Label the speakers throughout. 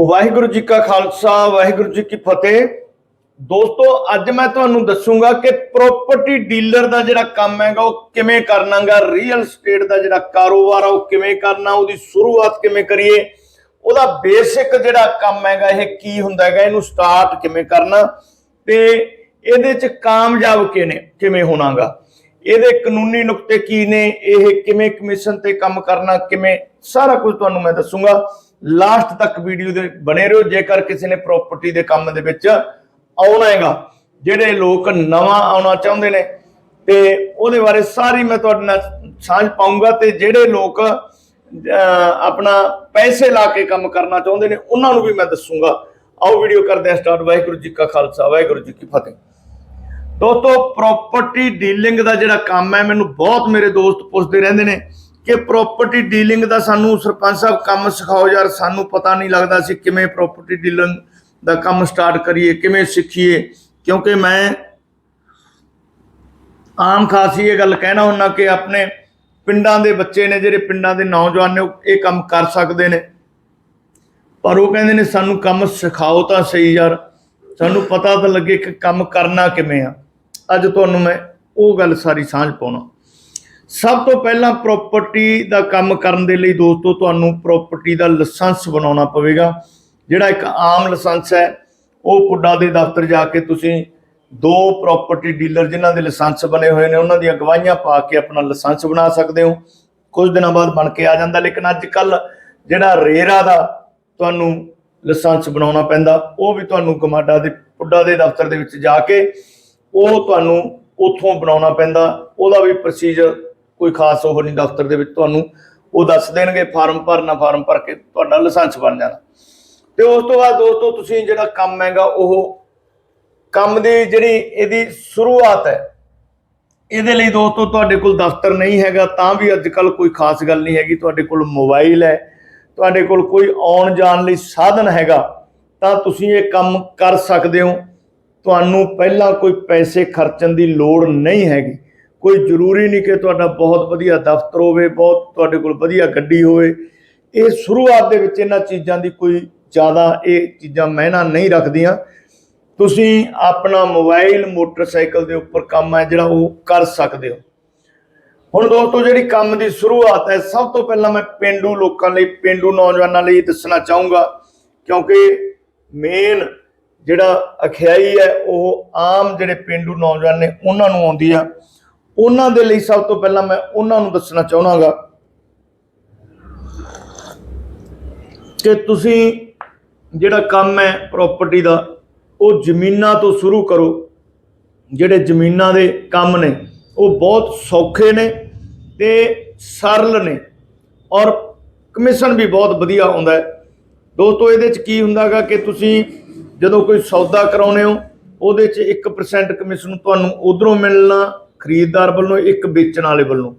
Speaker 1: ਵਾਹਿਗੁਰੂ ਜੀ ਕਾ ਖਾਲਸਾ, ਵਾਹਿਗੁਰੂ ਜੀ ਕੀ ਫਤਿਹ। ਦੋਸਤੋ, ਅੱਜ ਮੈਂ ਤੁਹਾਨੂੰ ਦੱਸੂਗਾ ਕਿ ਪ੍ਰਾਪਰਟੀ ਡੀਲਰ ਦਾ ਜਿਹੜਾ ਕੰਮ ਹੈਗਾ, ਉਹ ਕਿਵੇਂ ਕਰਨਾਗਾ ਰੀਅਲ ਸਟੇਟ ਦਾ ਜਿਹੜਾ ਕਾਰੋਬਾਰ ਆ, ਉਹ ਕਿਵੇਂ ਕਰਨਾ, ਉਹਦੀ ਸ਼ੁਰੂਆਤ ਕਿਵੇਂ ਕਰੀਏ, ਉਹਦਾ ਬੇਸਿਕ ਜਿਹੜਾ ਕੰਮ ਹੈਗਾ, ਇਹ ਕੀ ਹੁੰਦਾ ਹੈਗਾ, ਇਹਨੂੰ ਸਟਾਰਟ ਕਿਵੇਂ ਕਰਨਾ, ਤੇ ਇਹਦੇ ਚ ਕਾਮਯਾਬ ਕਿਵੇਂ ਕਿਵੇਂ ਹੋਣਾਗਾ। ਇਹਦੇ ਕਾਨੂੰਨੀ ਨੁਕਤੇ ਕੀ ਨੇ, ਇਹ ਕਿਵੇਂ ਕਮਿਸ਼ਨ ਤੇ ਕੰਮ ਕਰਨਾ, ਕਿਵੇਂ, ਸਾਰਾ ਕੁਝ ਤੁਹਾਨੂੰ ਮੈਂ ਦੱਸੂਗਾ। ਲਾਸਟ ਤੱਕ ਵੀਡੀਓ ਦੇ ਬਣੇ ਰਹੋ ਜੇਕਰ ਕਿਸੇ ਨੇ ਪ੍ਰਾਪਰਟੀ ਦੇ ਕੰਮ ਦੇ ਵਿੱਚ ਆਉਣਾ ਹੈਗਾ ਜਿਹੜੇ ਲੋਕ ਨਵਾਂ ਆਉਣਾ ਚਾਹੁੰਦੇ ਨੇ ਤੇ ਉਹਦੇ ਬਾਰੇ ਸਾਰੀ ਮੈਂ ਤੁਹਾਡੇ ਨਾਲ ਸਾਂਝ ਪਾਉਂਗਾ ਤੇ ਜਿਹੜੇ ਲੋਕ ਅਹ, ਆਪਣਾ ਪੈਸੇ ਲਾ ਕੇ ਕੰਮ ਕਰਨਾ ਚਾਹੁੰਦੇ ਨੇ ਉਹਨਾਂ ਨੂੰ ਵੀ ਮੈਂ ਦੱਸੂਗਾ। ਆਓ ਵੀਡੀਓ ਕਰਦੇ ਹਾਂ ਸਟਾਰਟ ਵਾਹਿਗੁਰੂ ਜੀ ਕਾ ਖਾਲਸਾ ਵਾਹਿਗੁਰੂ ਜੀ ਕੀ ਫਤਿਹ। ਦੋਸਤੋ ਪ੍ਰਾਪਰਟੀ ਡੀਲਿੰਗ ਦਾ ਜਿਹੜਾ ਕੰਮ ਹੈ ਮੈਨੂੰ ਬਹੁਤ ਮੇਰੇ ਦੋਸਤ ਪੁੱਛਦੇ ਰਹਿੰਦੇ ਨੇ ਕਿ ਪ੍ਰਾਪਰਟੀ ਡੀਲਿੰਗ ਦਾ ਸਾਨੂੰ ਸਰਪੰਚ ਸਾਹਿਬ ਕੰਮ ਸਿਖਾਓ ਯਾਰ, ਸਾਨੂੰ ਪਤਾ ਨਹੀਂ ਲੱਗਦਾ ਸੀ ਕਿਵੇਂ ਪ੍ਰਾਪਰਟੀ ਡੀਲਿੰਗ ਦਾ ਕੰਮ ਸਟਾਰਟ ਕਰੀਏ, ਕਿਵੇਂ ਸਿੱਖੀਏ। ਕਿਉਂਕਿ ਮੈਂ ਆਮ ਖਾਸੀ ਇਹ ਗੱਲ ਕਹਿਣਾ ਹੁੰਦਾ ਕਿ ਆਪਣੇ ਪਿੰਡਾਂ ਦੇ ਬੱਚੇ ਨੇ, ਜਿਹੜੇ ਪਿੰਡਾਂ ਦੇ ਨੌਜਵਾਨ ਨੇ, ਉਹ ਇਹ ਕੰਮ ਕਰ ਸਕਦੇ ਨੇ। ਪਰ ਉਹ ਕਹਿੰਦੇ ਨੇ, ਸਾਨੂੰ ਕੰਮ ਸਿਖਾਓ ਤਾਂ ਸਹੀ ਯਾਰ। ਸਾਨੂੰ ਪਤਾ ਤਾਂ ਲੱਗੇ ਕਿ ਕੰਮ ਕਰਨਾ ਕਿਵੇਂ ਆ। ਅੱਜ ਤੁਹਾਨੂੰ ਮੈਂ ਉਹ ਗੱਲ ਸਾਰੀ ਸਾਂਝ ਪਾਉਣਾ। ਸਭ ਤੋਂ ਪਹਿਲਾਂ ਪ੍ਰਾਪਰਟੀ ਦਾ ਕੰਮ ਕਰਨ ਦੇ ਲਈ ਦੋਸਤੋ, ਤੁਹਾਨੂੰ ਪ੍ਰਾਪਰਟੀ ਦਾ ਲਾਇਸੈਂਸ ਬਣਾਉਣਾ ਪਵੇਗਾ। ਜਿਹੜਾ ਇੱਕ ਆਮ ਲਾਇਸੈਂਸ ਹੈ, ਉਹ ਪੁੱਡਾ ਦੇ ਦਫ਼ਤਰ ਜਾ ਕੇ ਤੁਸੀਂ ਦੋ ਪ੍ਰਾਪਰਟੀ ਡੀਲਰ ਜਿਨ੍ਹਾਂ ਦੇ ਲਾਇਸੈਂਸ ਬਣੇ ਹੋਏ ਨੇ, ਉਹਨਾਂ ਦੀਆਂ ਗਵਾਹੀਆਂ ਪਾ ਕੇ ਆਪਣਾ ਲਾਇਸੈਂਸ ਬਣਾ ਸਕਦੇ ਹੋ। ਕੁਝ ਦਿਨਾਂ ਬਾਅਦ ਬਣ ਕੇ ਆ ਜਾਂਦਾ, ਲੇਕਿਨ ਅੱਜ ਕੱਲ ਜਿਹੜਾ ਰੇਰਾ ਦਾ ਤੁਹਾਨੂੰ ਲਾਇਸੈਂਸ ਬਣਾਉਣਾ ਪੈਂਦਾ, ਉਹ ਵੀ ਤੁਹਾਨੂੰ ਗਮਾਡਾ ਦੇ, ਪੁੱਡਾ ਦੇ ਦਫ਼ਤਰ ਦੇ ਵਿੱਚ ਜਾ ਕੇ ਉਹ ਤੁਹਾਨੂੰ ਉੱਥੋਂ ਬਣਾਉਣਾ ਪੈਂਦਾ। ਉਹਦਾ ਵੀ ਪ੍ਰੋਸੀਜਰ ਕੋਈ ਖਾਸ ਉਹ ਨਹੀਂ, ਦਫ਼ਤਰ ਦੇ ਵਿੱਚ ਤੁਹਾਨੂੰ ਉਹ ਦੱਸ ਦੇਣਗੇ, ਫਾਰਮ ਭਰਨਾ, ਫਾਰਮ ਭਰ ਕੇ ਤੁਹਾਡਾ ਲਾਇਸੈਂਸ ਬਣ ਜਾਣਾ। ਤੇ ਉਸ ਤੋਂ ਬਾਅਦ ਦੋਸਤੋ, ਤੁਸੀਂ ਜਿਹੜਾ ਕੰਮ ਹੈਗਾ, ਉਹ ਕੰਮ ਦੀ ਜਿਹੜੀ ਇਹਦੀ ਸ਼ੁਰੂਆਤ ਹੈ, ਇਹਦੇ ਲਈ ਦੋਸਤੋ ਤੁਹਾਡੇ ਕੋਲ ਦਫ਼ਤਰ ਨਹੀਂ ਹੈਗਾ, ਤਾਂ ਵੀ ਅੱਜ ਕੱਲ ਕੋਈ ਖਾਸ ਗੱਲ ਨਹੀਂ ਹੈਗੀ। ਤੁਹਾਡੇ ਕੋਲ ਮੋਬਾਈਲ ਹੈ, ਤੁਹਾਡੇ ਕੋਲ ਕੋਈ ਆਉਣ ਜਾਣ ਲਈ ਸਾਧਨ ਹੈਗਾ, ਤਾਂ ਤੁਸੀਂ ਇਹ ਕੰਮ ਕਰ ਸਕਦੇ ਹੋ। ਤੁਹਾਨੂੰ ਪਹਿਲਾਂ ਕੋਈ ਪੈਸੇ ਖਰਚਣ ਦੀ ਲੋੜ ਨਹੀਂ ਹੈਗੀ। ਕੋਈ ਜ਼ਰੂਰੀ ਨਹੀਂ ਕਿ ਤੁਹਾਡਾ ਬਹੁਤ ਵਧੀਆ ਦਫ਼ਤਰ ਹੋਵੇ, ਬਹੁਤ ਤੁਹਾਡੇ ਕੋਲ ਵਧੀਆ ਗੱਡੀ ਹੋਵੇ। ਇਹ ਸ਼ੁਰੂਆਤ ਦੇ ਵਿੱਚ ਇਹਨਾਂ ਚੀਜ਼ਾਂ ਦੀ ਕੋਈ ਜ਼ਿਆਦਾ ਇਹ ਚੀਜ਼ਾਂ ਮਹਿਨਾ ਨਹੀਂ ਰੱਖਦੀਆਂ। ਤੁਸੀਂ ਆਪਣਾ ਮੋਬਾਈਲ, ਮੋਟਰਸਾਈਕਲ ਦੇ ਉੱਪਰ ਕੰਮ ਹੈ ਜਿਹੜਾ ਉਹ ਕਰ ਸਕਦੇ ਹੋ। ਹੁਣ ਦੋਸਤੋ, ਜਿਹੜੀ ਕੰਮ ਦੀ ਸ਼ੁਰੂਆਤ ਹੈ, ਸਭ ਤੋਂ ਪਹਿਲਾਂ ਮੈਂ ਪਿੰਡੂ ਲੋਕਾਂ ਲਈ, ਪਿੰਡੂ ਨੌਜਵਾਨਾਂ ਲਈ ਦੱਸਣਾ ਚਾਹੂੰਗਾ, ਕਿਉਂਕਿ ਮੇਨ ਜਿਹੜਾ ਅਖਿਆਈ ਹੈ, ਉਹ ਆਮ ਜਿਹੜੇ ਪਿੰਡੂ ਨੌਜਵਾਨ ਨੇ, ਉਹਨਾਂ ਨੂੰ ਆਉਂਦੀ ਆ। ਉਹਨਾਂ ਦੇ ਲਈ ਸਭ ਤੋਂ ਪਹਿਲਾਂ ਮੈਂ ਉਹਨਾਂ ਨੂੰ ਦੱਸਣਾ ਚਾਹਣਾਗਾ ਕਿ ਤੁਸੀਂ ਜਿਹੜਾ ਕੰਮ ਹੈ ਪ੍ਰਾਪਰਟੀ ਦਾ, ਉਹ ਜ਼ਮੀਨਾਂ ਤੋਂ ਸ਼ੁਰੂ ਕਰੋ। ਜਿਹੜੇ ਜ਼ਮੀਨਾਂ ਦੇ ਕੰਮ ਨੇ, ਉਹ ਬਹੁਤ ਸੌਖੇ ਨੇ ਤੇ ਸਰਲ ਨੇ ਔਰ ਕਮਿਸ਼ਨ ਵੀ ਬਹੁਤ ਵਧੀਆ ਆਉਂਦਾ ਹੈ। ਦੋਸਤੋ, ਇਹਦੇ ਚ ਕੀ ਹੁੰਦਾਗਾ ਕਿ ਤੁਸੀਂ ਜਦੋਂ ਕੋਈ ਸੌਦਾ ਕਰਾਉਨੇ ਹੋ, ਉਹਦੇ ਚ 1% ਕਮਿਸ਼ਨ ਤੁਹਾਨੂੰ ਉਧਰੋਂ ਮਿਲਣਾ ਖਰੀਦਦਾਰ ਵੱਲੋਂ ਇੱਕ ਵੇਚਣ ਵਾਲੇ ਵੱਲੋਂ।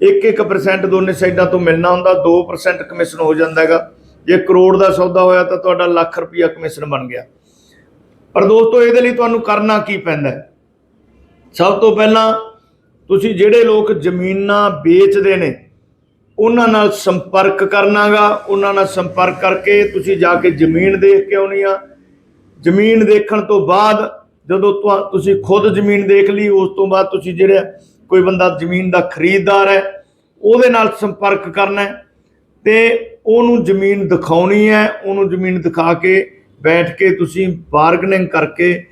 Speaker 1: 1-1% ਦੋਨੇ ਸਾਈਡਾਂ ਤੋਂ ਮਿਲਣਾ ਹੁੰਦਾ 2% ਕਮਿਸ਼ਨ ਹੋ ਜਾਂਦਾ ਹੈਗਾ। ਜੇ ਕਰੋੜ ਦਾ ਸੌਦਾ ਹੋਇਆ ਤਾਂ ਤੁਹਾਡਾ ਲੱਖ ਰੁਪਈਆ ਕਮਿਸ਼ਨ ਬਣ ਗਿਆ। ਪਰ ਦੋਸਤੋ, ਇਹਦੇ ਲਈ ਤੁਹਾਨੂੰ ਕਰਨਾ ਕੀ ਪੈਂਦਾ ਸਭ ਤੋਂ ਪਹਿਲਾਂ ਤੁਸੀਂ ਜਿਹੜੇ ਲੋਕ ਜ਼ਮੀਨਾਂ ਵੇਚਦੇ ਨੇ, ਉਹਨਾਂ ਨਾਲ ਸੰਪਰਕ ਕਰਨਾਗਾ। ਉਹਨਾਂ ਨਾਲ ਸੰਪਰਕ ਕਰਕੇ ਤੁਸੀਂ ਜਾ ਕੇ ਜ਼ਮੀਨ ਦੇਖ ਕੇ ਆਉਣੀ ਆ। ਜ਼ਮੀਨ ਦੇਖਣ ਤੋਂ ਬਾਅਦ ਜਦੋਂ ਤੁਹਾ- ਤੁਸੀਂ ਖੁਦ ਜ਼ਮੀਨ ਦੇਖ ਲਈ, ਉਸ ਤੋਂ ਬਾਅਦ ਤੁਸੀਂ ਜਿਹੜਾ ਕੋਈ ਬੰਦਾ ਜ਼ਮੀਨ ਦਾ ਖਰੀਦਦਾਰ ਹੈ, ਉਹਦੇ ਨਾਲ ਸੰਪਰਕ ਕਰਨਾ ਹੈ ਤੇ ਉਹਨੂੰ ਜ਼ਮੀਨ ਦਿਖਾਉਣੀ ਹੈ, ਉਹਨੂੰ ਜ਼ਮੀਨ ਦਿਖਾ ਕੇ ਬੈਠ ਕੇ ਤੁਸੀਂ ਬਾਰਗਨਿੰਗ ਕਰਕੇ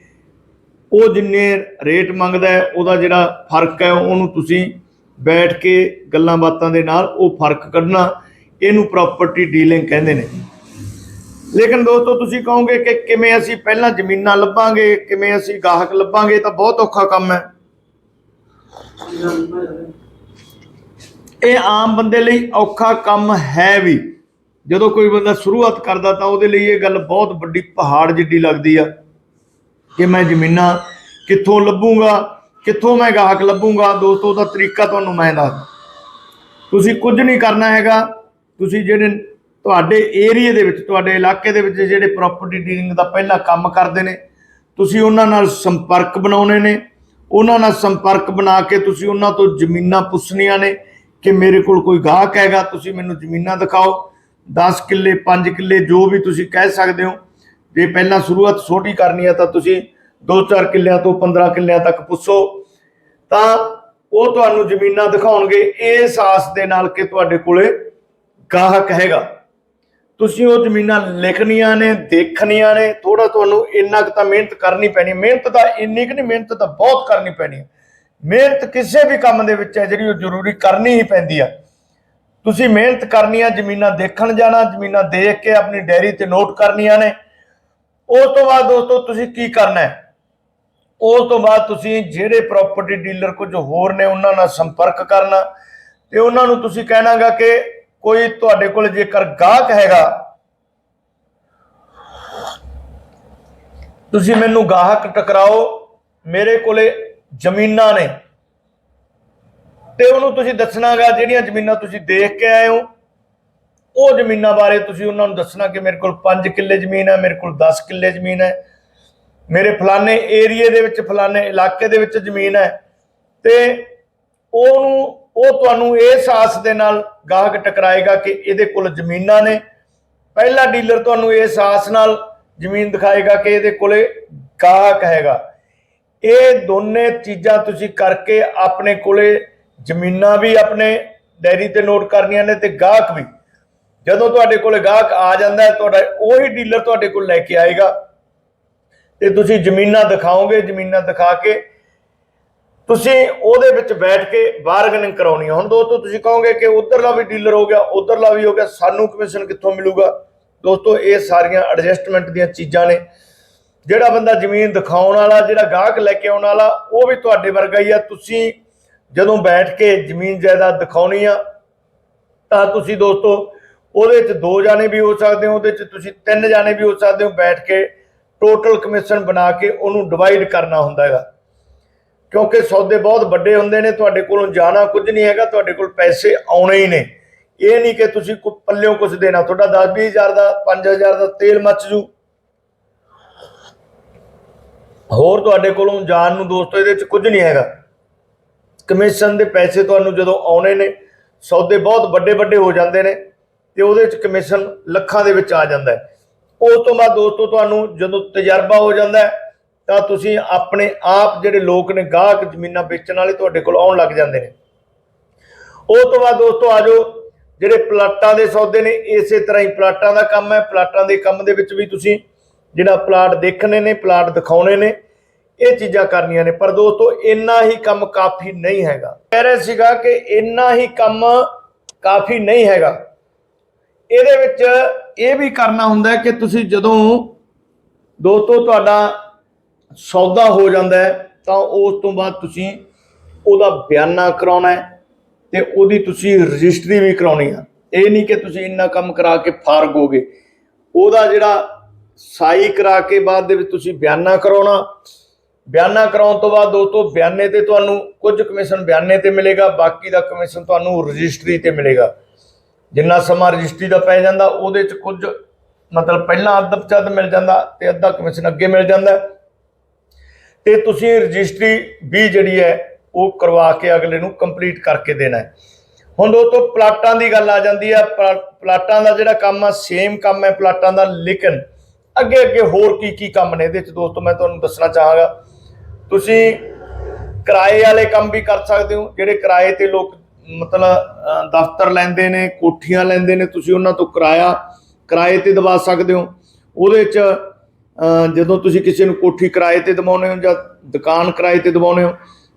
Speaker 1: ਉਹ ਜਿੰਨੇ ਰੇਟ ਮੰਗਦਾ ਹੈ, ਉਹਦਾ ਜਿਹੜਾ ਫ਼ਰਕ ਹੈ, ਉਹਨੂੰ ਤੁਸੀਂ ਬੈਠ ਕੇ ਗੱਲਾਂ ਬਾਤਾਂ ਦੇ ਨਾਲ ਉਹ ਫ਼ਰਕ ਕੱਢਣਾ, ਇਹਨੂੰ ਪ੍ਰਾਪਰਟੀ ਡੀਲਿੰਗ ਕਹਿੰਦੇ ਨੇ। ਲੇਕਿਨ ਦੋਸਤੋ, ਤੁਸੀਂ ਕਹੋਗੇ ਕਿ ਕਿਵੇਂ ਅਸੀਂ ਪਹਿਲਾਂ ਜ਼ਮੀਨਾਂ ਲੱਭਾਂਗੇ, ਕਿਵੇਂ ਅਸੀਂ ਗਾਹਕ ਲੱਭਾਂਗੇ ਤਾਂ ਬਹੁਤ ਔਖਾ ਕੰਮ ਹੈ। ਇਹ ਆਮ ਬੰਦੇ ਲਈ ਔਖਾ ਕੰਮ ਹੈ ਵੀ। ਜਦੋਂ ਕੋਈ ਬੰਦਾ ਸ਼ੁਰੂਆਤ ਕਰਦਾ ਤਾਂ ਉਹਦੇ ਲਈ ਇਹ ਗੱਲ ਬਹੁਤ ਵੱਡੀ ਪਹਾੜ ਜਿੱਡੀ ਲੱਗਦੀ ਆ ਕਿ ਮੈਂ ਜ਼ਮੀਨਾਂ ਕਿੱਥੋਂ ਲੱਭੂੰਗਾ, ਕਿੱਥੋਂ ਮੈਂ ਗਾਹਕ ਲੱਭੂੰਗਾ। ਦੋਸਤੋ ਦਾ ਤਰੀਕਾ ਤੁਹਾਨੂੰ ਮੈਂ ਦੱਸਦਾ। ਤੁਸੀਂ ਕੁਝ ਨਹੀਂ ਕਰਨਾ ਹੈਗਾ। ਤੁਸੀਂ ਜਿਹੜੇ ਤੁਹਾਡੇ ਏਰੀਆ ਦੇ ਵਿੱਚ, ਤੁਹਾਡੇ ਇਲਾਕੇ ਦੇ ਵਿੱਚ ਜਿਹੜੇ ਪ੍ਰਾਪਰਟੀ ਡੀਲਿੰਗ ਦਾ ਪਹਿਲਾਂ ਕੰਮ ਕਰਦੇ ਨੇ, ਤੁਸੀਂ ਉਹਨਾਂ ਨਾਲ ਸੰਪਰਕ ਬਣਾਉਣੇ ਨੇ। ਉਹਨਾਂ ਨਾਲ ਸੰਪਰਕ ਬਣਾ ਕੇ ਤੁਸੀਂ ਉਹਨਾਂ ਤੋਂ ਜ਼ਮੀਨਾਂ ਪੁੱਛਣੀਆਂ ਨੇ ਕਿ ਮੇਰੇ ਕੋਲ ਕੋਈ ਗਾਹਕ ਹੈਗਾ, ਤੁਸੀਂ ਮੈਨੂੰ ਜ਼ਮੀਨਾਂ ਦਿਖਾਓ। 10 ਕਿੱਲੇ 5 ਕਿੱਲੇ, ਜੋ ਵੀ ਤੁਸੀਂ ਕਹਿ ਸਕਦੇ ਹੋ। ਜੇ ਪਹਿਲਾਂ ਸ਼ੁਰੂਆਤ ਛੋਟੀ ਕਰਨੀ ਹੈ ਤਾਂ ਤੁਸੀਂ 2-4 ਕਿੱਲਿਆਂ ਤੋਂ 15 ਕਿੱਲਿਆਂ ਤੱਕ ਪੁੱਛੋ। ਤਾਂ ਉਹ ਤੁਹਾਨੂੰ ਜ਼ਮੀਨਾਂ ਦਿਖਾਉਣਗੇ। ਇਸ ਆਸ ਦੇ ਨਾਲ ਕਿ ਤੁਹਾਡੇ ਕੋਲੇ ਗਾਹਕ ਹੈਗਾ। ਤੁਸੀਂ ਉਹ ਜ਼ਮੀਨਾਂ ਲਿਖਣੀਆਂ ਨੇ, ਦੇਖਣੀਆਂ ਨੇ ਥੋੜਾ ਤੁਹਾਨੂੰ ਇੰਨਾ ਕੁ ਤਾਂ ਮਿਹਨਤ ਕਰਨੀ ਪੈਣੀ ਮਿਹਨਤ ਤਾਂ ਇੰਨੀ ਕੁ ਨਹੀਂ, ਮਿਹਨਤ ਤਾਂ ਬਹੁਤ ਕਰਨੀ ਪੈਣੀ ਹੈ। ਮਿਹਨਤ ਕਿਸੇ ਵੀ ਕੰਮ ਦੇ ਵਿੱਚ ਹੈ, ਜਿਹੜੀ ਉਹ ਜ਼ਰੂਰੀ ਕਰਨੀ ਹੀ ਪੈਂਦੀ ਆ ਤੁਸੀਂ ਮਿਹਨਤ ਕਰਨੀ ਆ ਜ਼ਮੀਨਾਂ ਦੇਖਣ ਜਾਣਾ, ਜ਼ਮੀਨਾਂ ਦੇਖ ਕੇ ਆਪਣੀ ਡਾਇਰੀ ਤੇ ਨੋਟ ਕਰਨੀਆਂ ਨੇ। ਉਸ ਤੋਂ ਬਾਅਦ ਦੋਸਤੋ, ਤੁਸੀਂ ਕੀ ਕਰਨਾ ਹੈ? ਉਸ ਤੋਂ ਬਾਅਦ ਤੁਸੀਂ ਜਿਹੜੇ ਪ੍ਰਾਪਰਟੀ ਡੀਲਰ ਕੁਝ ਹੋਰ ਨੇ, ਉਹਨਾਂ ਨਾਲ ਸੰਪਰਕ ਕਰਨਾ। ਤੇ ਉਹਨਾਂ ਨੂੰ ਤੁਸੀਂ ਕਹਿਣਾਗਾ ਕਿ ਕੋਈ ਤੁਹਾਡੇ ਕੋਲ ਜੇਕਰ ਗਾਹਕ ਹੈਗਾ, ਤੁਸੀਂ ਮੈਨੂੰ ਗਾਹਕ ਟਕਰਾਓ, ਮੇਰੇ ਕੋਲੇ ਜ਼ਮੀਨਾਂ ਨੇ। ਤੇ ਉਹਨੂੰ ਤੁਸੀਂ ਦੱਸਣਾਗਾ ਜਿਹੜੀਆਂ ਜ਼ਮੀਨਾਂ ਤੁਸੀਂ ਦੇਖ ਕੇ ਆਏ ਹੋ। ਉਹ ਜ਼ਮੀਨਾਂ ਬਾਰੇ ਤੁਸੀਂ ਉਹਨਾਂ ਨੂੰ ਦੱਸਣਾ ਕਿ ਮੇਰੇ ਕੋਲ 5 ਕਿੱਲੇ ਜ਼ਮੀਨ ਹੈ, ਮੇਰੇ ਕੋਲ 10 ਕਿੱਲੇ ਜ਼ਮੀਨ ਹੈ। ਮੇਰੇ ਫਲਾਣੇ ਏਰੀਏ ਦੇ ਵਿੱਚ, ਫਲਾਣੇ ਇਲਾਕੇ ਦੇ ਵਿੱਚ ਜ਼ਮੀਨ ਹੈ। ਤੇ ਉਹਨੂੰ ਉਹ ਤੁਹਾਨੂੰ ਇਸ ਆਸ ਦੇ ਨਾਲ ਗਾਹਕ ਟਕਰਾਏਗਾ ਕਿ ਇਹਦੇ ਕੋਲ ਜ਼ਮੀਨਾਂ ਨੇ। ਪਹਿਲਾ ਡੀਲਰ ਤੁਹਾਨੂੰ ਇਸ ਆਸ ਨਾਲ ਜ਼ਮੀਨ ਦਿਖਾਏਗਾ ਕਿ ਇਹਦੇ ਕੋਲੇ ਗਾਹਕ ਹੈਗਾ। ਇਹ ਦੋਨੇ ਚੀਜ਼ਾਂ ਤੁਸੀਂ ਕਰਕੇ ਆਪਣੇ ਕੋਲੇ ਜ਼ਮੀਨਾਂ ਵੀ ਆਪਣੇ ਡਾਇਰੀ ਤੇ ਨੋਟ ਕਰਨੀਆਂ ਨੇ ਤੇ ਗਾਹਕ ਵੀ। ਜਦੋਂ ਤੁਹਾਡੇ ਕੋਲੇ ਗਾਹਕ ਆ ਜਾਂਦਾ ਹੈ, ਤੁਹਾਡਾ ਉਹੀ ਡੀਲਰ ਤੁਹਾਡੇ ਕੋਲ ਲੈ ਕੇ ਆਏਗਾ। ਤੇ ਤੁਸੀਂ ਜ਼ਮੀਨਾਂ ਦਿਖਾਓਗੇ, ਜ਼ਮੀਨਾਂ ਦਿਖਾ ਕੇ ਤੁਸੀਂ ਉਹਦੇ ਵਿੱਚ ਬੈਠ ਕੇ ਬਾਰਗਨਿੰਗ ਕਰਾਉਣੀ ਹੈ ਹੁਣ ਦੋਸਤੋ, ਤੁਸੀਂ ਕਹੋਗੇ ਕਿ ਉਧਰਲਾ ਵੀ ਡੀਲਰ ਹੋ ਗਿਆ, ਉਧਰਲਾ ਵੀ ਹੋ ਗਿਆ, ਸਾਨੂੰ ਕਮਿਸ਼ਨ ਕਿੱਥੋਂ ਮਿਲੂਗਾ? ਦੋਸਤੋ, ਇਹ ਸਾਰੀਆਂ ਐਡਜਸਟਮੈਂਟ ਦੀਆਂ ਚੀਜ਼ਾਂ ਨੇ। ਜਿਹੜਾ ਬੰਦਾ ਜ਼ਮੀਨ ਦਿਖਾਉਣ ਵਾਲਾ, ਜਿਹੜਾ ਗਾਹਕ ਲੈ ਕੇ ਆਉਣ ਵਾਲਾ, ਉਹ ਵੀ ਤੁਹਾਡੇ ਵਰਗਾ ਹੀ ਆ। ਤੁਸੀਂ ਜਦੋਂ ਬੈਠ ਕੇ ਜ਼ਮੀਨ ਜਾਇਦਾਦ ਦਿਖਾਉਣੀ ਆ, ਤਾਂ ਤੁਸੀਂ ਦੋਸਤੋ, ਉਹਦੇ ਚ ਦੋ ਜਾਣੇ ਵੀ ਹੋ ਸਕਦੇ ਹੋ, ਉਹਦੇ ਚ ਤੁਸੀਂ ਤਿੰਨ ਜਾਣੇ ਵੀ ਹੋ ਸਕਦੇ ਹੋ। ਬੈਠ ਕੇ ਟੋਟਲ ਕਮਿਸ਼ਨ ਬਣਾ ਕੇ ਉਹਨੂੰ ਡਿਵਾਈਡ ਕਰਨਾ ਹੁੰਦਾ ਹੈਗਾ। ਕਿਉਂਕਿ ਸੌਦੇ ਬਹੁਤ ਵੱਡੇ ਹੁੰਦੇ ਨੇ, ਤੁਹਾਡੇ ਕੋਲੋਂ ਜਾਣਾ ਕੁਝ ਨਹੀਂ ਹੈਗਾ, ਤੁਹਾਡੇ ਕੋਲ ਪੈਸੇ ਆਉਣੇ ਹੀ ਨੇ। ਇਹ ਨਹੀਂ ਕਿ ਤੁਸੀਂ ਕੋ ਪੱਲਿਓਂ ਕੁਝ ਦੇਣਾ। ਤੁਹਾਡਾ 10 20000 ਦਾ 5000 ਦਾ ਤੇਲ ਮੱਚ ਜੂ। ਹੋਰ ਤੁਹਾਡੇ ਕੋਲੋਂ ਜਾਣ ਨੂੰ ਦੋਸਤੋ, ਇਹਦੇ ਚ ਕੁਝ ਨਹੀਂ ਹੈਗਾ। ਕਮਿਸ਼ਨ ਦੇ ਪੈਸੇ ਤੁਹਾਨੂੰ ਜਦੋਂ ਆਉਣੇ ਨੇ, ਸੌਦੇ ਬਹੁਤ ਵੱਡੇ ਵੱਡੇ ਹੋ ਜਾਂਦੇ ਨੇ ਤੇ ਉਹਦੇ ਚ ਕਮਿਸ਼ਨ ਲੱਖਾਂ ਦੇ ਵਿੱਚ ਆ ਜਾਂਦਾ ਹੈ। ਉਸ ਤੋਂ ਬਾਅਦ ਦੋਸਤੋ, ਤੁਹਾਨੂੰ ਜਦੋਂ ਤਜਰਬਾ ਹੋ ਜਾਂਦਾ ਹੈ ਤਾਂ ਤੁਸੀਂ ਆਪਣੇ ਆਪ ਜਿਹੜੇ ਲੋਕ ਨੇ, ਗਾਹਕ ਜ਼ਮੀਨਾਂ ਵੇਚਣ ਵਾਲੇ ਤੁਹਾਡੇ ਕੋਲ ਆਉਣ ਲੱਗ ਜਾਂਦੇ ਨੇ। ਉਹ ਤੋਂ ਬਾਅਦ ਦੋਸਤੋ ਆਜੋ ਜਿਹੜੇ ਪਲਾਟਾਂ ਦੇ ਸੌਦੇ ਨੇ, ਇਸੇ ਤਰ੍ਹਾਂ ਹੀ ਪਲਾਟਾਂ ਦਾ ਕੰਮ ਹੈ। ਪਲਾਟਾਂ ਦੇ ਕੰਮ ਦੇ ਵਿੱਚ ਵੀ ਤੁਸੀਂ ਜਿਹੜਾ ਪਲਾਟ ਦੇਖਣੇ ਨੇ, ਪਲਾਟ ਦਿਖਾਉਣੇ ਨੇ, ਇਹ ਚੀਜ਼ਾਂ ਕਰਨੀਆਂ ਨੇ। ਪਰ ਦੋਸਤੋ, ਇੰਨਾ ਹੀ ਕੰਮ ਕਾਫੀ ਨਹੀਂ ਹੈਗਾ। ਕਹਿ ਰਿਹਾ ਸੀਗਾ ਕਿ ਇੰਨਾ ਹੀ ਕੰਮ ਕਾਫੀ ਨਹੀਂ ਹੈਗਾ। ਇਹਦੇ ਵਿੱਚ ਇਹ ਵੀ ਕਰਨਾ ਹੁੰਦਾ ਕਿ ਤੁਸੀਂ ਜਦੋਂ ਦੋਸਤੋ ਤੁਹਾਡਾ ਸੌਦਾ ਹੋ ਜਾਂਦਾ ਹੈ, ਤਾਂ ਉਸ ਤੋਂ ਬਾਅਦ ਤੁਸੀਂ ਉਹਦਾ ਬਿਆਨਾ ਕਰਾਉਣਾ ਹੈ ਤੇ ਉਹਦੀ ਤੁਸੀਂ ਰਜਿਸਟਰੀ ਵੀ ਕਰਾਉਣੀ ਆ। ਇਹ ਨਹੀਂ ਕਿ ਤੁਸੀਂ ਇੰਨਾ ਕੰਮ ਕਰਾ ਕੇ ਫਾਰਗ ਹੋਗੇ ਉਹਦਾ ਜਿਹੜਾ ਸਾਈ ਕਰਾ ਕੇ ਬਾਅਦ ਦੇ ਵਿੱਚ ਤੁਸੀਂ ਬਿਆਨਾ ਕਰਾਉਣਾ। ਬਿਆਨਾ ਕਰਾਉਣ ਤੋਂ ਬਾਅਦ ਦੋਸਤੋ, ਬਿਆਨੇ ਤੇ ਤੁਹਾਨੂੰ ਕੁਝ ਕਮਿਸ਼ਨ ਬਿਆਨੇ ਤੇ ਮਿਲੇਗਾ, ਬਾਕੀ ਦਾ ਕਮਿਸ਼ਨ ਤੁਹਾਨੂੰ ਰਜਿਸਟਰੀ ਤੇ ਮਿਲੇਗਾ। ਜਿੰਨਾ ਸਮਾਂ ਰਜਿਸਟਰੀ ਦਾ ਪੈ ਜਾਂਦਾ, ਉਹਦੇ ਚ ਕੁਝ ਮਤਲਬ ਪਹਿਲਾਂ ਅੱਧ ਪਚੱਧ ਮਿਲ ਜਾਂਦਾ ਤੇ ਅੱਧਾ ਕਮਿਸ਼ਨ ਅੱਗੇ ਮਿਲ ਜਾਂਦਾ। ਤੇ ਤੁਸੀਂ ਰਜਿਸਟਰੀ ਵੀ ਜਿਹੜੀ ਹੈ ਉਹ ਕਰਵਾ ਕੇ ਅਗਲੇ ਨੂੰ ਕੰਪਲੀਟ ਕਰਕੇ ਦੇਣਾ ਹੈ। ਹੁਣ ਦੋਸਤੋ, ਪਲਾਟਾਂ ਦੀ ਗੱਲ ਆ ਜਾਂਦੀ ਹੈ। ਪਲਾ- ਪਲਾਟਾਂ ਦਾ ਜਿਹੜਾ ਕੰਮ ਆ ਸੇਮ ਕੰਮ ਹੈ ਪਲਾਟਾਂ ਦਾ, ਲੇਕਿਨ ਅੱਗੇ ਅੱਗੇ ਹੋਰ ਕੀ ਕੀ ਕੰਮ ਨੇ ਇਹਦੇ ਚ ਦੋਸਤੋ, ਮੈਂ ਤੁਹਾਨੂੰ ਦੱਸਣਾ ਚਾਹਾਂਗਾ। ਤੁਸੀਂ ਕਿਰਾਏ ਵਾਲੇ ਕੰਮ ਵੀ ਕਰ ਸਕਦੇ ਹੋ, ਜਿਹੜੇ ਕਿਰਾਏ ਤੇ ਲੋਕ ਮਤਲਬ ਦਫ਼ਤਰ ਲੈਂਦੇ ਨੇ, ਕੋਠੀਆਂ ਲੈਂਦੇ ਨੇ, ਤੁਸੀਂ ਉਹਨਾਂ ਤੋਂ ਕਿਰਾਇਆ, ਕਿਰਾਏ ਤੇ ਦਵਾ ਸਕਦੇ ਹੋ। ਉਹਦੇ ਚ ਜਦੋਂ ਤੁਸੀਂ ਕਿਸੇ ਨੂੰ ਕੋਠੀ ਕਿਰਾਏ ਤੇ ਦਵਾਉਂਦੇ ਹੋ ਜਾਂ ਦੁਕਾਨ ਕਿਰਾਏ ਤੇ ਦਵਾਉਂਦੇ ਹੋ,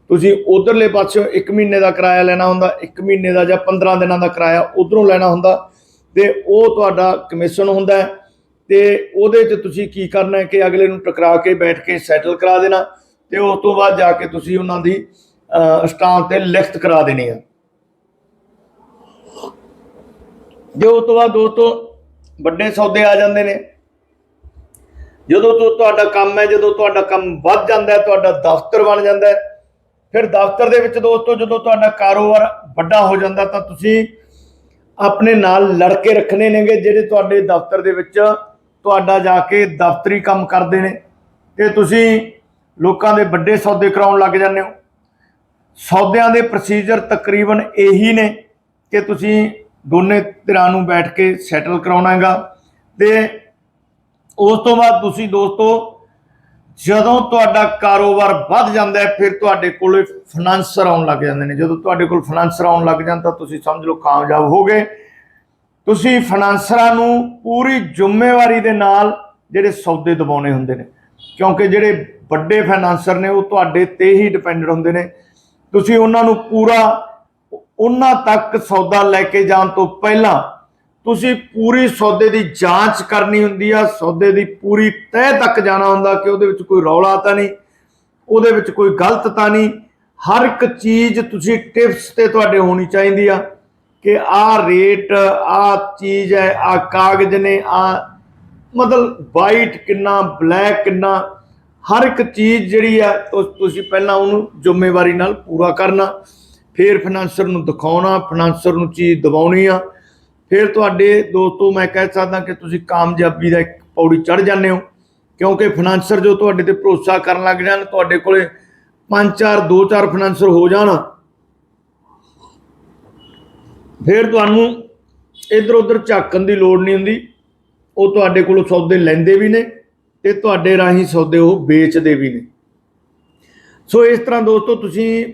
Speaker 1: ਤੁਸੀਂ ਉਧਰਲੇ ਪਾਸਿਓਂ 1 ਮਹੀਨੇ ਦਾ ਕਿਰਾਇਆ ਲੈਣਾ ਹੁੰਦਾ 1 ਮਹੀਨੇ ਦਾ ਜਾਂ 15 ਦਿਨਾਂ ਦਾ ਕਿਰਾਇਆ ਉਧਰੋਂ ਲੈਣਾ ਹੁੰਦਾ ਤੇ ਉਹ ਤੁਹਾਡਾ ਕਮਿਸ਼ਨ ਹੁੰਦਾ ਹੈ ਤੇ ਉਹਦੇ 'ਚ ਤੁਸੀਂ ਕੀ ਕਰਨਾ ਹੈ ਕਿ ਅਗਲੇ ਨੂੰ ਟਕਰਾ ਕੇ ਬੈਠ ਕੇ ਸੈਟਲ ਕਰਾ ਦੇਣਾ ਤੇ ਉਸ ਤੋਂ ਬਾਅਦ ਜਾ ਕੇ ਤੁਸੀਂ ਉਹਨਾਂ ਦੀ ਸਟਾਂਪ ਤੇ ਲਿਖਤ ਕਰਾ ਦੇਣੀ ਆ ਜੇ ਉਸ ਤੋਂ ਬਾਅਦ ਦੋਸਤੋ ਵੱਡੇ ਸੌਦੇ ਆ ਜਾਂਦੇ ਨੇ ਜਦੋਂ ਤੋਂ ਤੁਹਾਡਾ ਕੰਮ ਹੈ, ਜਦੋਂ ਤੁਹਾਡਾ ਕੰਮ ਵੱਧ ਜਾਂਦਾ ਹੈ, ਤੁਹਾਡਾ ਦਫ਼ਤਰ ਬਣ ਜਾਂਦਾ ਹੈ, ਫਿਰ ਦਫ਼ਤਰ ਦੇ ਵਿੱਚ ਦੋਸਤੋ ਜਦੋਂ ਤੁਹਾਡਾ ਕਾਰੋਬਾਰ ਵੱਡਾ ਹੋ ਜਾਂਦਾ, ਤਾਂ ਤੁਸੀਂ ਆਪਣੇ ਨਾਲ ਲੜਕੇ ਰੱਖਣੇ ਨੇਗੇ, ਜਿਹੜੇ ਤੁਹਾਡੇ ਦਫ਼ਤਰ ਦੇ ਵਿੱਚ ਤੁਹਾਡਾ ਜਾ ਕੇ ਦਫ਼ਤਰੀ ਕੰਮ ਕਰਦੇ ਨੇ। ਤੇ ਤੁਸੀਂ ਲੋਕਾਂ ਦੇ ਵੱਡੇ ਸੌਦੇ ਕਰਾਉਣ ਲੱਗ ਜਾਂਦੇ ਹੋ। ਸੌਦਿਆਂ ਦੇ ਪ੍ਰੋਸੀਜਰ ਤਕਰੀਬਨ ਇਹੀ ਨੇ ਕਿ ਤੁਸੀਂ ਦੋਨੇ ਧਿਰਾਂ ਨੂੰ ਬੈਠ ਕੇ ਸੈਟਲ ਕਰਾਉਣਾ ਹੈਗਾ। ਤੇ ਉਸ ਤੋਂ ਬਾਅਦ ਤੁਸੀਂ ਦੋਸਤੋ, ਜਦੋਂ ਤੁਹਾਡਾ ਕਾਰੋਬਾਰ ਵੱਧ ਜਾਂਦਾ ਹੈ, ਫਿਰ ਤੁਹਾਡੇ ਕੋਲ ਫਾਈਨਾਂਸਰ ਆਉਣ ਲੱਗ ਜਾਂਦੇ ਨੇ। ਜਦੋਂ ਤੁਹਾਡੇ ਕੋਲ ਫਾਈਨਾਂਸਰ ਆਉਣ ਲੱਗ ਜਾਂਦਾ ਤਾਂ ਤੁਸੀਂ ਸਮਝ ਲਓ ਕਾਮਯਾਬ ਹੋ ਗਏ। ਤੁਸੀਂ ਫਾਈਨਾਂਸਰਾਂ ਨੂੰ ਪੂਰੀ ਜ਼ਿੰਮੇਵਾਰੀ ਦੇ ਨਾਲ ਜਿਹੜੇ ਸੌਦੇ ਦਬਾਉਣੇ ਹੁੰਦੇ ਨੇ, ਕਿਉਂਕਿ ਜਿਹੜੇ ਵੱਡੇ ਫਾਈਨਾਂਸਰ ਨੇ, ਉਹ ਤੁਹਾਡੇ ਤੇ ਹੀ ਡਿਪੈਂਡਡ ਹੁੰਦੇ ਨੇ। ਤੁਸੀਂ ਉਹਨਾਂ ਨੂੰ ਪੂਰਾ, ਉਹਨਾਂ ਤੱਕ ਸੌਦਾ ਲੈ ਕੇ ਜਾਣ ਤੋਂ ਪਹਿਲਾਂ ਤੁਸੀਂ ਪੂਰੀ ਸੌਦੇ ਦੀ ਜਾਂਚ ਕਰਨੀ ਹੁੰਦੀ ਆ, ਸੌਦੇ ਦੀ ਪੂਰੀ ਤਹਿ ਤੱਕ ਜਾਣਾ ਹੁੰਦਾ ਕਿ ਉਹਦੇ ਵਿੱਚ ਕੋਈ ਰੌਲਾ ਤਾਂ ਨਹੀਂ, ਉਹਦੇ ਵਿੱਚ ਕੋਈ ਗਲਤ ਤਾਂ ਨਹੀਂ। ਹਰ ਇੱਕ ਚੀਜ਼ ਤੁਸੀਂ ਟਿਪਸ ਤੇ ਤੁਹਾਡੇ ਹੋਣੀ ਚਾਹੀਦੀ ਆ ਕਿ ਆਹ ਰੇਟ, ਆਹ ਚੀਜ਼ ਹੈ, ਆਹ ਕਾਗਜ਼ ਨੇ ਆ ਮਤਲਬ ਵਾਈਟ ਕਿੰਨਾ ਬਲੈਕ ਕਿੰਨਾ, ਹਰ ਇੱਕ ਚੀਜ਼ ਜਿਹੜੀ ਆ ਤੁ- ਤੁਸੀਂ ਪਹਿਲਾਂ ਉਹਨੂੰ ਜ਼ਿੰਮੇਵਾਰੀ ਨਾਲ ਪੂਰਾ ਕਰਨਾ, ਫਿਰ ਫਾਈਨਾਂਸਰ ਨੂੰ ਦਿਖਾਉਣਾ ਫਾਈਨਾਂਸਰ ਨੂੰ ਚੀਜ਼ ਦਿਵਾਉਣੀ ਆ। ਫਿਰ ਤੁਹਾਡੇ ਦੋਸਤੋ, ਮੈਂ ਕਹਿ ਸਕਦਾ ਕਿ ਤੁਸੀਂ ਕਾਮਯਾਬੀ ਦਾ ਇੱਕ ਪੌੜੀ ਚੜ ਜਾਂਦੇ ਹੋ, ਕਿਉਂਕਿ ਫਾਈਨਾਂਸਰ ਜੋ ਤੁਹਾਡੇ ਤੇ ਭਰੋਸਾ ਕਰਨ ਲੱਗ ਜਾਣ, ਤੁਹਾਡੇ ਕੋਲੇ ਪੰਜ ਚਾਰ, ਦੋ ਚਾਰ ਫਾਈਨਾਂਸਰ ਹੋ ਜਾਣ। ਫਿਰ ਤੁਹਾਨੂੰ ਇਧਰ ਉਧਰ ਝਾਕਣ ਦੀ ਲੋੜ ਨਹੀਂ ਹੁੰਦੀ। ਉਹ ਤੁਹਾਡੇ ਕੋਲੋਂ ਸੌਦੇ ਲੈਂਦੇ ਵੀ ਨੇ ਤੇ ਤੁਹਾਡੇ ਰਾਹੀਂ ਸੌਦੇ ਉਹ ਵੇਚਦੇ ਵੀ ਨੇ। ਸੋ ਇਸ ਤਰ੍ਹਾਂ ਦੋਸਤੋ, ਤੁਸੀਂ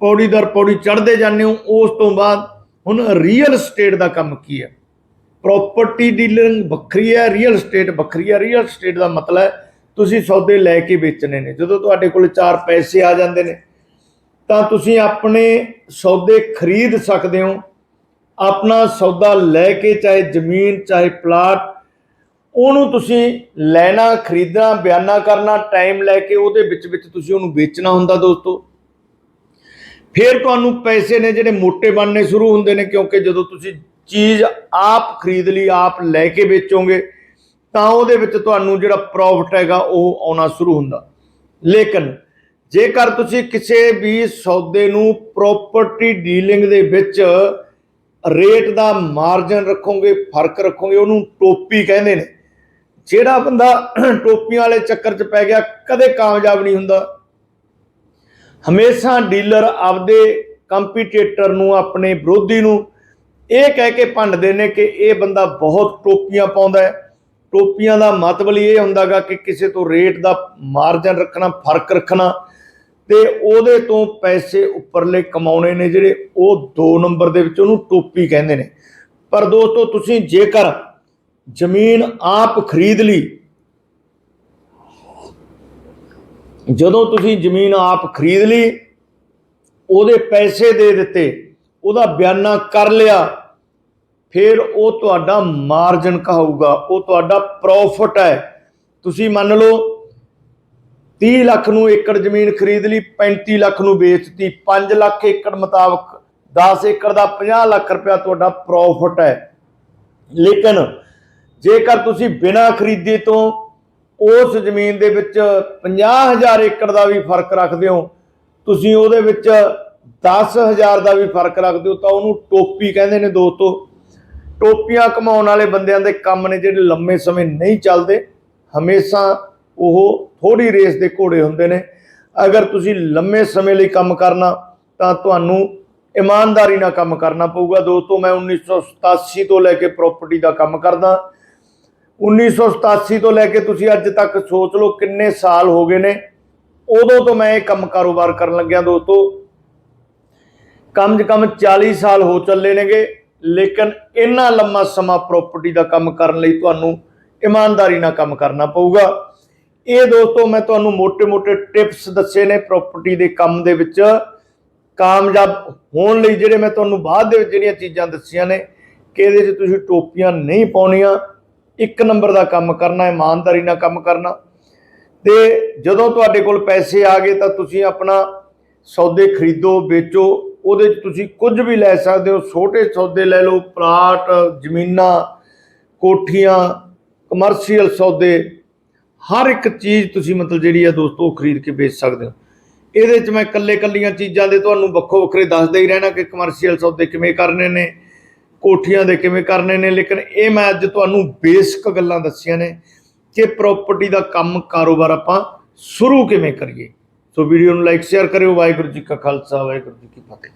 Speaker 1: ਪੌੜੀ ਦਰ ਪੌੜੀ ਚੜ੍ਹਦੇ ਜਾਂਦੇ ਹੋ। ਉਸ ਤੋਂ ਬਾਅਦ ਹੁਣ ਰੀਅਲ ਏਸਟੇਟ ਦਾ ਕੰਮ ਕੀ ਹੈ? ਪ੍ਰਾਪਰਟੀ ਡੀਲਿੰਗ ਵੱਖਰੀ ਹੈ ਰੀਅਲ ਏਸਟੇਟ ਵੱਖਰੀ ਹੈ ਰੀਅਲ ਏਸਟੇਟ ਦਾ ਮਤਲਬ ਹੈ ਤੁਸੀਂ ਸੌਦੇ ਲੈ ਕੇ ਵੇਚਣੇ ਨੇ। ਜਦੋਂ ਤੁਹਾਡੇ ਕੋਲ ਚਾਰ ਪੈਸੇ ਆ ਜਾਂਦੇ ਨੇ, ਤਾਂ ਤੁਸੀਂ ਆਪਣੇ ਸੌਦੇ ਖਰੀਦ ਸਕਦੇ ਹੋ। ਆਪਣਾ ਸੌਦਾ ਲੈ ਕੇ ਚਾਹੇ ਜ਼ਮੀਨ, ਚਾਹੇ ਪਲਾਟ ਉਹਨੂੰ ਤੁਸੀਂ ਲੈਣਾ, ਖਰੀਦਣਾ, ਬਿਆਨਾ ਕਰਨਾ ਟਾਈਮ ਲੈ ਕੇ ਉਹਦੇ ਵਿੱਚ ਵਿੱਚ ਤੁਸੀਂ ਉਹਨੂੰ ਵੇਚਣਾ ਹੁੰਦਾ ਦੋਸਤੋ। ਫਿਰ ਤੁਹਾਨੂੰ ਪੈਸੇ ਨੇ ਜਿਹੜੇ ਮੋਟੇ ਬਣਨੇ ਸ਼ੁਰੂ ਹੁੰਦੇ ਨੇ, ਕਿਉਂਕਿ ਜਦੋਂ ਤੁਸੀਂ ਚੀਜ਼ ਆਪ ਖਰੀਦ ਲਈ, ਆਪ ਲੈ ਕੇ ਵੇਚੋਗੇ, ਤਾਂ ਉਹਦੇ ਵਿੱਚ ਤੁਹਾਨੂੰ ਜਿਹੜਾ ਪ੍ਰੋਫਿਟ ਹੈਗਾ, ਉਹ ਆਉਣਾ ਸ਼ੁਰੂ ਹੁੰਦਾ। ਲੇਕਿਨ ਜੇਕਰ ਤੁਸੀਂ ਕਿਸੇ ਵੀ ਸੌਦੇ ਨੂੰ ਪ੍ਰਾਪਰਟੀ ਡੀਲਿੰਗ ਦੇ ਵਿੱਚ ਰੇਟ ਦਾ ਮਾਰਜਨ ਰੱਖੋਗੇ, ਫ਼ਰਕ ਰੱਖੋਗੇ, ਉਹਨੂੰ ਟੋਪੀ ਕਹਿੰਦੇ ਨੇ। ਜਿਹੜਾ ਬੰਦਾ ਟੋਪੀਆਂ ਵਾਲੇ ਚੱਕਰ 'ਚ ਪੈ ਗਿਆ, ਕਦੇ ਕਾਮਯਾਬ ਨਹੀਂ ਹੁੰਦਾ। ਹਮੇਸ਼ਾ ਡੀਲਰ ਆਪਦੇ ਕੰਪੀਟੀਟਰ ਨੂੰ, ਆਪਣੇ ਵਿਰੋਧੀ ਨੂੰ ਇਹ ਕਹਿ ਕੇ ਭੰਡਦੇ ਨੇ ਕਿ ਇਹ ਬੰਦਾ ਬਹੁਤ ਟੋਪੀਆਂ ਪਾਉਂਦਾ ਹੈ। ਟੋਪੀਆਂ ਦਾ ਮਤਲਬ ਇਹ ਹੁੰਦਾਗਾ ਕਿ ਕਿਸੇ ਤੋਂ ਰੇਟ ਦਾ ਮਾਰਜਨ ਰੱਖਣਾ, ਫ਼ਰਕ ਰੱਖਣਾ ਤੇ ਉਹਦੇ ਤੋਂ ਪੈਸੇ ਉੱਪਰਲੇ ਕਮਾਉਣੇ ਨੇ ਜਿਹੜੇ ਉਹ 2 ਨੰਬਰ ਦੇ ਵਿੱਚ ਉਹਨੂੰ ਟੋਪੀ ਕਹਿੰਦੇ ਨੇ। ਪਰ ਦੋਸਤੋ, ਤੁਸੀਂ ਜੇਕਰ ਜ਼ਮੀਨ ਆਪ ਖਰੀਦ ਲਈ ਜਦੋਂ ਤੁਸੀਂ ਜ਼ਮੀਨ ਆਪ ਖਰੀਦ ਲਈ, ਉਹਦੇ ਪੈਸੇ ਦੇ ਦਿੱਤੇ, ਉਹਦਾ ਬਿਆਨਾ ਕਰ ਲਿਆ, ਫਿਰ ਉਹ ਤੁਹਾਡਾ ਮਾਰਜਨ ਕਹਾਊਗਾ, ਉਹ ਤੁਹਾਡਾ ਪ੍ਰੋਫਿਟ ਹੈ। ਤੁਸੀਂ ਮੰਨ ਲਓ 30 ਲੱਖ ਨੂੰ ਏਕੜ ਜ਼ਮੀਨ ਖਰੀਦ ਲਈ 35 ਲੱਖ ਨੂੰ ਵੇਚਤੀ 5 ਲੱਖ ਏਕੜ ਮੁਤਾਬਕ 10 ਏਕੜ ਦਾ 50 ਲੱਖ ਰੁਪਇਆ ਤੁਹਾਡਾ ਪ੍ਰੋਫਿਟ ਹੈ। ਲੇਕਿਨ ਜੇਕਰ ਤੁਸੀਂ ਬਿਨਾਂ ਖਰੀਦੇ ਤੋਂ ਉਸ ਜ਼ਮੀਨ ਦੇ ਵਿੱਚ 50000 ਏਕੜ ਦਾ ਵੀ ਫ਼ਰਕ ਰੱਖਦੇ ਹੋ, ਤੁਸੀਂ ਉਹਦੇ ਵਿੱਚ 10000 ਦਾ ਵੀ ਫ਼ਰਕ ਰੱਖਦੇ ਹੋ, ਤਾਂ ਉਹਨੂੰ ਟੋਪੀ ਕਹਿੰਦੇ ਨੇ ਦੋਸਤੋ। ਟੋਪੀਆਂ ਕਮਾਉਣ ਵਾਲੇ ਬੰਦਿਆਂ ਦੇ ਕੰਮ ਨੇ ਜਿਹੜੇ ਲੰਮੇ ਸਮੇਂ ਨਹੀਂ ਚੱਲਦੇ, ਹਮੇਸ਼ਾ ਉਹ ਥੋੜੀ ਰੇਸ ਦੇ ਘੋੜੇ ਹੁੰਦੇ ਨੇ। ਅਗਰ ਤੁਸੀਂ ਲੰਮੇ ਸਮੇਂ ਲਈ ਕੰਮ ਕਰਨਾ, ਤਾਂ ਤੁਹਾਨੂੰ ਇਮਾਨਦਾਰੀ ਨਾਲ ਕੰਮ ਕਰਨਾ ਪਊਗਾ। ਦੋਸਤੋ, ਮੈਂ 1987 ਤੋਂ ਲੈ ਕੇ ਪ੍ਰਾਪਰਟੀ ਦਾ ਕੰਮ ਕਰਦਾ। 1987 ਤੋਂ ਲੈ ਕੇ ਤੁਸੀਂ ਅੱਜ ਤੱਕ ਸੋਚ ਲਓ ਕਿੰਨੇ ਸਾਲ ਹੋ ਗਏ ਨੇ। ਉਦੋਂ ਤੋਂ ਮੈਂ ਇਹ ਕੰਮ ਕਾਰੋਬਾਰ ਕਰਨ ਲੱਗਿਆ ਦੋਸਤੋ। ਕਮ ਸੇ ਕਮ 40 ਸਾਲ ਹੋ ਚੱਲੇ ਨੇਗੇ, ਲੇਕਿਨ ਇੰਨਾ ਲੰਮਾ ਸਮਾਂ ਪ੍ਰਾਪਰਟੀ ਦਾ ਕੰਮ ਕਰਨ ਲਈ ਤੁਹਾਨੂੰ ਇਮਾਨਦਾਰੀ ਨਾਲ ਕੰਮ ਕਰਨਾ ਪਊਗਾ। ਇਹ ਦੋਸਤੋ, ਮੈਂ ਤੁਹਾਨੂੰ ਮੋٹے-ਮੋٹے ਟਿਪਸ ਦੱਸੇ ਨੇ ਪ੍ਰਾਪਰਟੀ ਦੇ ਕੰਮ ਦੇ ਵਿੱਚ। ਕਾਮਯਾਬ ਹੋਣ ਲਈ ਜਿਹੜੇ ਮੈਂ ਤੁਹਾਨੂੰ ਬਾਅਦ ਦੇ ਵਿੱਚ ਜਿਹੜੀਆਂ ਚੀਜ਼ਾਂ ਦੱਸੀਆਂ ਨੇ, ਕਿ ਇਹਦੇ 'ਚ ਤੁਸੀਂ ਟੋਪੀਆਂ ਨਹੀਂ ਪਾਉਣੀਆਂ। ਇੱਕ ਨੰਬਰ ਦਾ ਕੰਮ ਕਰਨਾ, ਇਮਾਨਦਾਰੀ ਨਾਲ ਕੰਮ ਕਰਨਾ। ਤੇ ਜਦੋਂ ਤੁਹਾਡੇ ਕੋਲ ਪੈਸੇ ਆ ਗਏ ਤਾਂ ਤੁਸੀਂ ਆਪਣਾ ਸੌਦੇ ਖਰੀਦੋ, ਵੇਚੋ। ਉਹਦੇ 'ਚ ਤੁਸੀਂ ਕੁਝ ਵੀ ਲੈ ਸਕਦੇ ਹੋ। ਛੋਟੇ ਸੌਦੇ ਲੈ ਲਓ, ਪਲਾਟ, ਜ਼ਮੀਨਾਂ, ਕੋਠੀਆਂ ਕਮਰਸ਼ੀਅਲ ਸੌਦੇ। ਹਰ ਇੱਕ ਚੀਜ਼ ਤੁਸੀਂ ਮਤਲਬ ਜਿਹੜੀ ਆ ਦੋਸਤੋ, ਉਹ ਖਰੀਦ ਕੇ ਵੇਚ ਸਕਦੇ ਹੋ। ਇਹਦੇ 'ਚ ਮੈਂ ਕੱਲੇ ਕੱਲੀਆਂ ਚੀਜ਼ਾਂ ਦੇ ਤੁਹਾਨੂੰ ਵੱਖੋ ਵੱਖਰੇ ਦੱਸਦਾ ਹੀ ਰਹਿਣਾ ਕਿ ਕਮਰਸ਼ੀਅਲ ਸੌਦੇ ਕਿਵੇਂ ਕਰਨੇ ਨੇ। ਕੋਠੀਆਂ ਦੇ ਕਿਵੇਂ ਕਰਨੇ ਨੇ, ਲੇਕਿਨ ਇਹ ਮੈਂ ਅੱਜ ਤੁਹਾਨੂੰ ਬੇਸਿਕ ਗੱਲਾਂ ਦੱਸੀਆਂ ਨੇ ਕਿ ਪ੍ਰਾਪਰਟੀ ਦਾ ਕੰਮ ਕਾਰੋਬਾਰ ਆਪਾਂ ਸ਼ੁਰੂ ਕਿਵੇਂ ਕਰੀਏ। ਸੋ ਵੀਡੀਓ ਨੂੰ ਲਾਈਕ ਸ਼ੇਅਰ ਕਰਿਓ। ਵਾਹਿਗੁਰੂ ਜੀ ਕਾ ਖਾਲਸਾ, ਵਾਹਿਗੁਰੂ ਜੀ ਕੀ ਫਤਿਹ।